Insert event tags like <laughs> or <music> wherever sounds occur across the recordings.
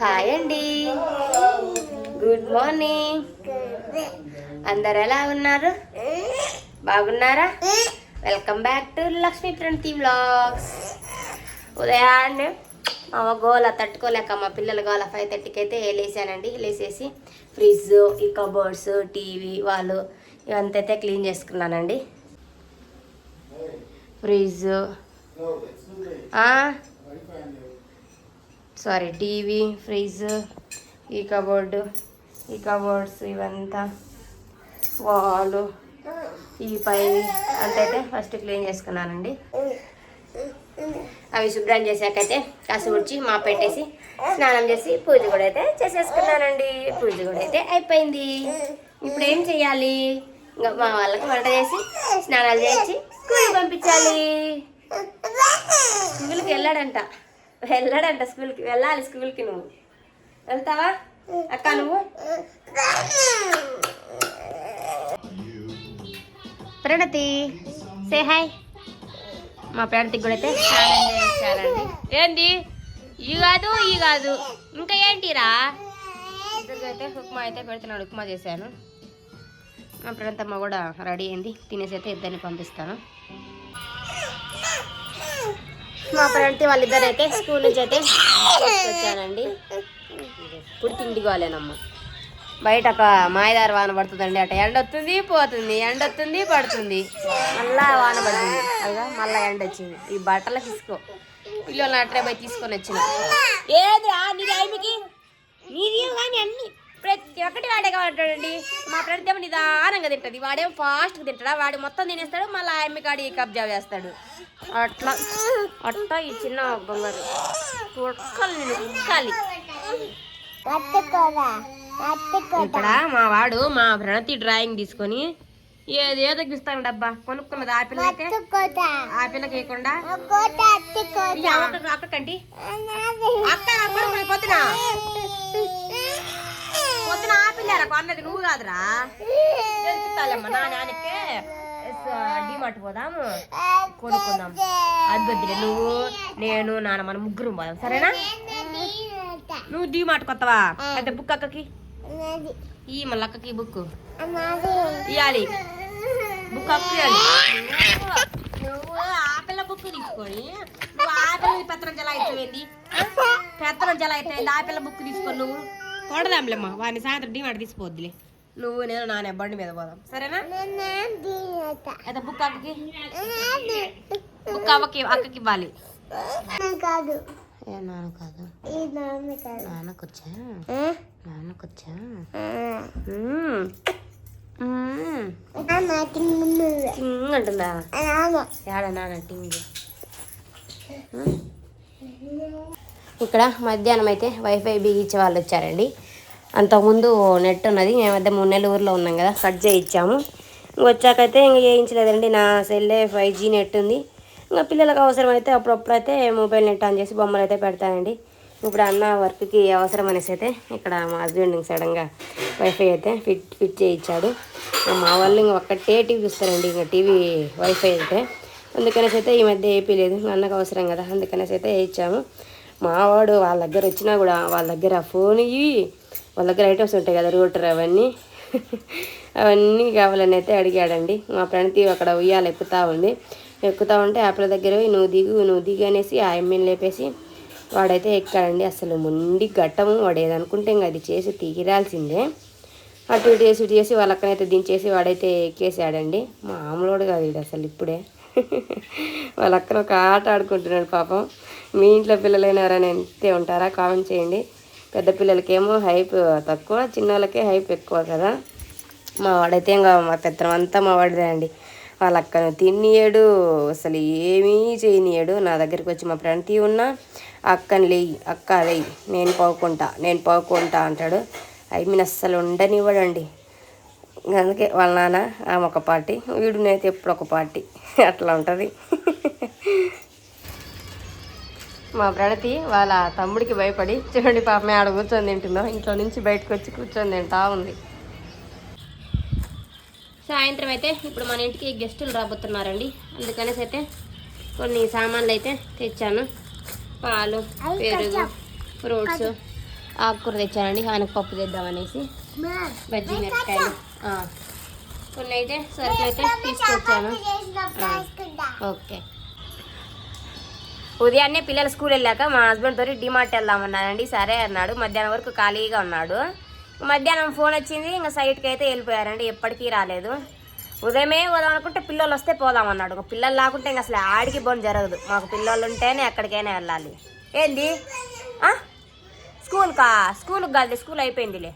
Hi అండి. Good morning అందరు ఎలా ఉన్నారు? బాగున్నారా? Welcome back to Lakshmi Pranathi vlogs ఉదయాన్నే మా గోల తట్టుకోలేక మా పిల్లల గోల ఫైవ్ థర్టీకి అయితే వేలేసానండి వేలేసేసి ఫ్రిడ్జ్ ఈ కబోర్డ్స్ టీవీ వాళ్ళు ఇవంతా అయితే క్లీన్ చేసుకున్నానండి ఫ్రిడ్జ్ సారీ టీవీ ఫ్రిడ్జ్ ఈ కబోర్డు ఈ కబోర్డ్స్ ఇవంతా వాలు ఈ పై అంతైతే ఫస్ట్ క్లీన్ చేసుకున్నానండి. అవి శుభ్రం చేశాకైతే కాసి ఉడిచి మా పెట్టేసి స్నానం చేసి పూజ కూడా అయితే చేసేసుకున్నానండి. పూజ కూడా అయితే అయిపోయింది. ఇప్పుడు ఏం చేయాలి? ఇంకా మా వాళ్ళకి వంట చేసి స్నానాలు చేసి స్కూల్కి పంపించాలి. స్కూల్కి వెళ్ళాడంట. వెళ్ళాడంట స్కూల్కి వెళ్ళాలి స్కూల్కి నువ్వు. వెళ్తావా? అక్క నువ్వు? ప్రణతి సే హాయ్ మా ప్రణతికి కూడా అయితే చేయించాలండి. ఏంది? ఈ కాదు ఈ కాదు. ఇంకా ఏంటిరా? ఇద్దరికి అయితే ఉప్మా అయితే పెడుతున్నాడు ఉప్మా చేశాను. మా ప్రణతమ్మ కూడా రెడీ అయింది. తినేసి అయితే ఇద్దరిని పంపిస్తాను. మా ఫ్రెండ్ వాళ్ళిద్దరు అయితే స్కూల్ నుంచి అయితే వచ్చానండి ఇప్పుడు తిండి కాలేనమ్మ. బయట ఒక మాయదారి వాన పడుతుందండి అట ఎండ వస్తుంది పోతుంది ఎండ వస్తుంది పడుతుంది. మళ్ళా వాన పడుతుంది. అలా మళ్ళా ఎండ వచ్చింది. ఈ బట్టలు తీసుకో పిల్లలు అట్రే పోయి తీసుకొని వచ్చిన. ఏది నీది ఐమికి నీది కానీ అన్ని. ప్రతి ఒక్కటి వాడే కావాలంటాడండి. మా ఫ్రెండ్ ఏమో నిదానంగా తింటది. వాడేమో ఫాస్ట్గా తింటాడా? వాడు మొత్తం తినేస్తాడు మళ్ళీ ఆయమ్మ కాడి కబ్జా వేస్తాడు. అట్లా అట్లా ఈ చిన్న బొంగారు కుక్కలు నేను కుక్కాలి ఇక్కడ మా వాడు మా ప్రణతి డ్రాయింగ్ తీసుకొని ఏదేదో గీస్తాడు డబ్బా కొనుక్కున్నది. ఆ పిల్ల అయితే ఆ పిల్లకి ఇవ్వకుండా ఈ అక్క అక్క. అన్నది నువ్వు కాదురా. తెలుపుతాలేమ్మా నా నాన్నకే డిమార్ట్ పోదాము. కొనుక్కుందాం. అది నువ్వు నేను నాన్న మన ముగ్గురు పోదాం. సరేనా? నువ్వు డిమార్ట్ కొత్తవా? అయితే బుక్ అక్కకి. ఈ మళ్ళీ అక్కకి బుక్ ఇవ్వాలి బుక్ అప్పు నువ్వు ఆపిల్ల బుక్ తీసుకొని నువ్వు ఆపిల్ల పెత్తనం జల అయిపోయింది. పెత్తనం జల అయిపోయింది ఆపిల్ల బుక్ తీసుకొని నువ్వు. కొడదాంలేమ్మా వాడిని సాయంత్రం డిమార్ట్ తీసిపోద్దులే. నువ్వు నేను నానే బండి మీద పోదాం. సరేనా? అయితే బుక్ అక్కకి. బుక్ అవ్వకి అక్కకి ఇవ్వాలి. కాదు. ఏ నాన్న కాదు. ఈ నాన్న కాదు. నాన్నకొచ్చా నాన్నకొచ్చా అంటుందా? ఏడ నాన్న టింగ్? ఇక్కడ మధ్యాహ్నం అయితే వైఫై బిగించే వాళ్ళు వచ్చారండి. అంతకుముందు నెట్ ఉన్నది మేమైతే మూడు నెలలు ఊర్లో ఉన్నాం కదా కట్ చేయించాము. ఇంక వచ్చాకైతే ఇంక చేయించలేదండి నా సెల్లే ఫైవ్ జీ నెట్ ఉంది. ఇంకా పిల్లలకు అవసరమైతే అప్పుడప్పుడు అయితే మొబైల్ నెట్ ఆన్ చేసి బొమ్మలు అయితే పెడతానండి. ఇప్పుడు అన్న వర్క్కి అవసరం అనేసి అయితే ఇక్కడ మా హస్బెండ్ సడన్గా వైఫై అయితే ఫిట్ ఫిట్ చేయించాడు. మా వాళ్ళు ఇంక ఒక్కటే టీవీ చూస్తారండి ఇంకా టీవీ వైఫై అయితే. అందుకనేసి అయితే ఈ మధ్య ఏపీ లేదు అన్నకు అవసరం కదా అందుకనేసి అయితే వేయించాము. మావాడు వాళ్ళ దగ్గర వచ్చినా కూడా వాళ్ళ దగ్గర ఫోన్ ఇవి వాళ్ళ దగ్గర ఐటమ్స్ ఉంటాయి కదా రూటర్ అవన్నీ. అవన్నీ కావాలని అయితే అడిగాడండి. మా ప్రణతి అక్కడ ఉయ్యాలు ఎక్కుతా ఉంది. ఎక్కుతా ఉంటే ఆపిల దగ్గర పోయి నువ్వు దిగు నువ్వు దిగు అనేసి ఆ ఎమ్మెల్యే లేపేసి వాడైతే ఎక్కాడండి. అసలు ముండి గట్టము వాడు ఏదనుకుంటే ఇంకా అది చేసి తీరాల్సిందే. అటు ఇటు చేసి ఇటు చేసి వాళ్ళక్కనైతే దించేసి వాడైతే ఎక్కేసాడండి. మామూలుడు కాదు అసలు ఇప్పుడే. వాళ్ళ అక్కన ఒక ఆట ఆడుకుంటున్నాడు పాపం. మీ ఇంట్లో పిల్లలైన ఎవరైనా ఎంతే ఉంటారా కామెంట్ చేయండి. పెద్ద పిల్లలకేమో హైప్ తక్కువ చిన్న వాళ్ళకే హైప్ ఎక్కువ కదా. మా వాడైతే ఇంకా మా పెత్తనం అంతా మా వాడిదే అండి. వాళ్ళ అక్కను తినియడు అసలు ఏమీ చేయనియాడు నా దగ్గరికి వచ్చి మా ఫ్రెండ్ ఉన్నా అక్కని లేయి అక్క లేయి నేను పోకుంటా నేను పోకుంటా అంటాడు. ఐ మీన్ అస్సలు ఉండనివ్వడండి. అందుకే వాళ్ళ నాన్న ఆమె ఒక పార్టీ వీడు నేనైతే ఎప్పుడు ఒక పార్టీ. అట్లా ఉంటుంది. మా ప్రణతి వాళ్ళ తమ్ముడికి భయపడి చూడండి పాప ఆడ కూర్చొని తింటుందో ఇంట్లో నుంచి బయటకు వచ్చి కూర్చొని తింటా ఉంది. సాయంత్రం అయితే ఇప్పుడు మన ఇంటికి గెస్టులు రాబోతున్నారండి. అందుకనేసి అయితే కొన్ని సామాన్లు అయితే తెచ్చాను. పాలు పెరుగు ఫ్రూట్స్. ఆకుకూర తెచ్చానండి ఆయనకు పప్పు తెద్దామనేసి. బజ్జీ మిరపకాయలు. కొన్ని అయితే సరుకులు అయితే తీసుకొచ్చాను. ఓకే. ఉదయాన్నే పిల్లలు స్కూల్ వెళ్ళాక మా హస్బెండ్ తోటి డిమార్ట్ వెళ్దామన్నానండి సరే అన్నాడు. మధ్యాహ్నం వరకు ఖాళీగా ఉన్నాడు. మధ్యాహ్నం ఫోన్ వచ్చింది. ఇంకా సైట్కి అయితే వెళ్ళిపోయారండి. ఎప్పటికీ రాలేదు. ఉదయమే పోదాం అనుకుంటే పిల్లలు వస్తే పోదామన్నాడు. ఇంకా పిల్లలు లేకుంటే ఇంకా అసలు ఆడికి బోన్ జరగదు. మాకు పిల్లలు ఉంటేనే ఎక్కడికైనా వెళ్ళాలి. ఏంది? ఆ? స్కూల్కా స్కూల్కి కాదు స్కూల్ అయిపోయిందిలే.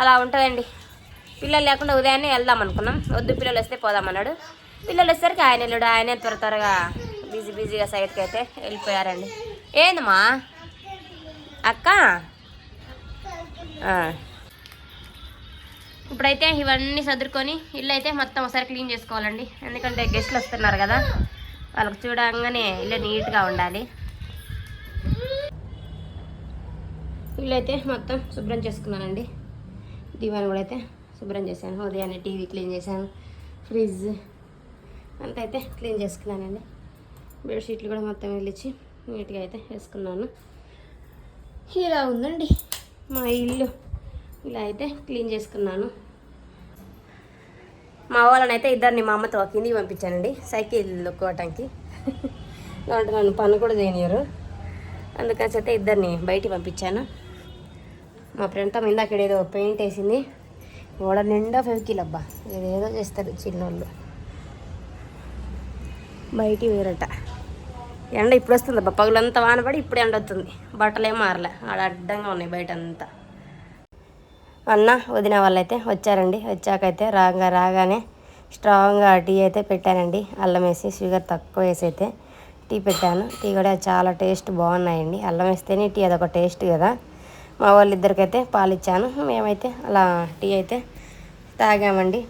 అలా ఉంటుందండి. పిల్లలు లేకుండా ఉదయాన్నే వెళ్దాం అనుకున్నాం. వద్దు పిల్లలు వస్తే పోదామన్నాడు పిల్లలు వచ్చేసరికి ఆయన వెళ్ళాడు. ఆయనే త్వర త్వరగా బిజీ బిజీగా సైడ్కి అయితే వెళ్ళిపోయారండి. ఏందమ్మా? అక్క? ఇప్పుడైతే ఇవన్నీ సదురుకొని ఇల్లు అయితే మొత్తం ఒకసారి క్లీన్ చేసుకోవాలండి. ఎందుకంటే గెస్ట్లు వస్తున్నారు కదా. వాళ్ళకి చూడంగానే ఇల్లు నీట్గా ఉండాలి. వీళ్ళైతే అయితే మొత్తం శుభ్రం చేసుకున్నానండి. దివాన్ కూడా అయితే శుభ్రం చేశాను. ఉదయాన్నే టీవీ క్లీన్ చేశాను. ఫ్రిడ్జ్ అంతా అయితే క్లీన్ చేసుకున్నానండి. బెడ్షీట్లు కూడా మొత్తం వెళ్ళిచ్చి నీట్గా అయితే వేసుకున్నాను. ఇలా ఉందండి. మా ఇల్లు ఇలా అయితే క్లీన్ చేసుకున్నాను. మా వాళ్ళని అయితే ఇద్దరిని మా అమ్మతో కిందికి పంపించానండి. సైకిల్ కొట్టడానికి కాబట్టి <laughs> నన్ను పని కూడా చేయనియరు అందుకని అయితే ఇద్దరిని బయటికి పంపించాను. మా ఫ్రెండ్ తమ ఇందాక ఏదో పెయింట్ వేసింది. గోడ నిండా ఫెవికిల్ అబ్బా ఏదేదో చేస్తారు చిన్నోళ్ళు. బయటి వేరట. ఎండ ఇప్పుడు వస్తుంది అబ్బా పగులంతా వానపడి ఇప్పుడు ఎండ వస్తుంది. బట్టలేం మారలే. ఆడ అడ్డంగా ఉన్నాయి బయట అంతా అన్న వదిన వాళ్ళైతే వచ్చారండి. వచ్చాకైతే రాగా రాగానే స్ట్రాంగ్గా టీ అయితే పెట్టానండి. అల్లం వేసి షుగర్ తక్కువ వేసి అయితే టీ పెట్టాను. టీ కూడా చాలా టేస్ట్ బాగున్నాయండి. అల్లం వేస్తేనే టీ అదొక టేస్ట్ కదా. మా వాళ్ళిద్దరికైతే పాలు ఇచ్చాను మేమైతే అలా టీ అయితే తాగామండి.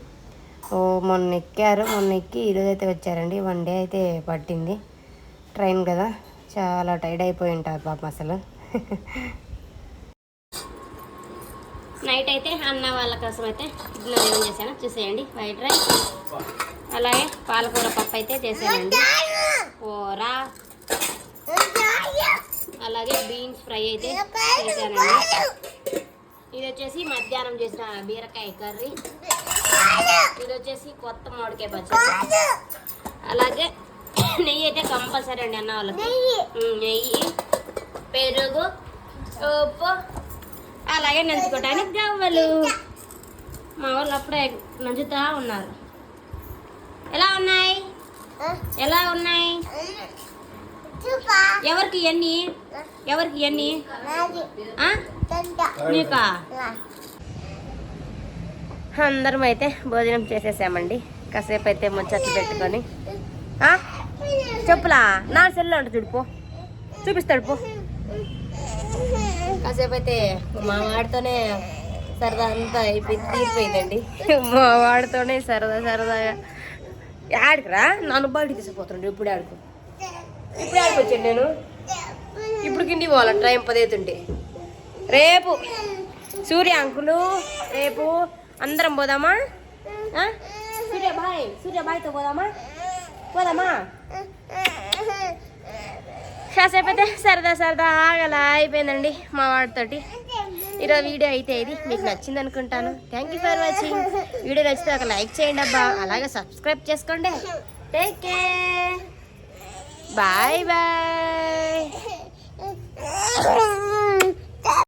ఓ మొన్న ఎక్కారు మొన్న ఎక్కి ఈరోజు అయితే వచ్చారండి. వన్ డే అయితే పట్టింది. ట్రైన్ కదా. చాలా టైర్డ్ అయిపోయి ఉంటారు పాపం అసలు. నైట్ అయితే అన్న వాళ్ళ కోసం అయితే ఇడ్లీ ఏం చేశాను. చూసేయండి. White rice. అలాగే పాలకూర పప్పు అయితే చేశానండి. కూర. అలాగే బీన్స్ ఫ్రై అయితే చేశానండి. ఇది వచ్చేసి మధ్యాహ్నం చేసిన బీరకాయ కర్రీ. ఇది వచ్చేసి కొత్త మామిడికాయ పచ్చడి. అలాగే నెయ్యి అయితే కంపల్సరీ అండి అన్న వాళ్ళకి. నెయ్యి. పెరుగు ఉప్పు అలాగే నంచుకోవడానికి గవ్వలు మా వాళ్ళు అప్పుడే నంచుతా ఉన్నారు. ఎలా ఉన్నాయి? ఎలా ఉన్నాయి? ఎవరికి ఎన్ని? ఎవరికి ఎన్ని? నీకా? అందరం అయితే భోజనం చేసేసామండి. కాసేపు అయితే ముచ్చట్లు పెట్టుకొని? చెప్పులా? నా సెల్ అంట చూడుపో చూపిస్తాడు పో. కాసేపు అయితే మా వాడితోనే సరదా అంతా అయిపోయింది తీరిపోయిందండి. మా వాడితోనే సరదా సరదాగా. ఆడికిరా నన్ను బయటికి తీసుకుపోతుండే ఇప్పుడు ఆడుకో. ఇప్పుడు ఆడిపోయాను నేను. ఇప్పుడు కింది పోవాలి? టైం పదవుతుంటే రేపు. సూర్య అంకులు రేపు అందరం పోదామా? సూర్య బాయ్ సూర్య బాయ్తో పోదామా? పోదామా? కాసేపు అయితే సరదా సరదా ఆగలా అయిపోయిందండి మా వాడితోటి. ఈరోజు వీడియో అయితే ఇది. మీకు నచ్చింది అనుకుంటాను. Thank you for watching video నచ్చితే ఒక లైక్ చేయండి అబ్బా. అలాగే సబ్స్క్రైబ్ చేసుకోండి. Take care Bye bye. <laughs>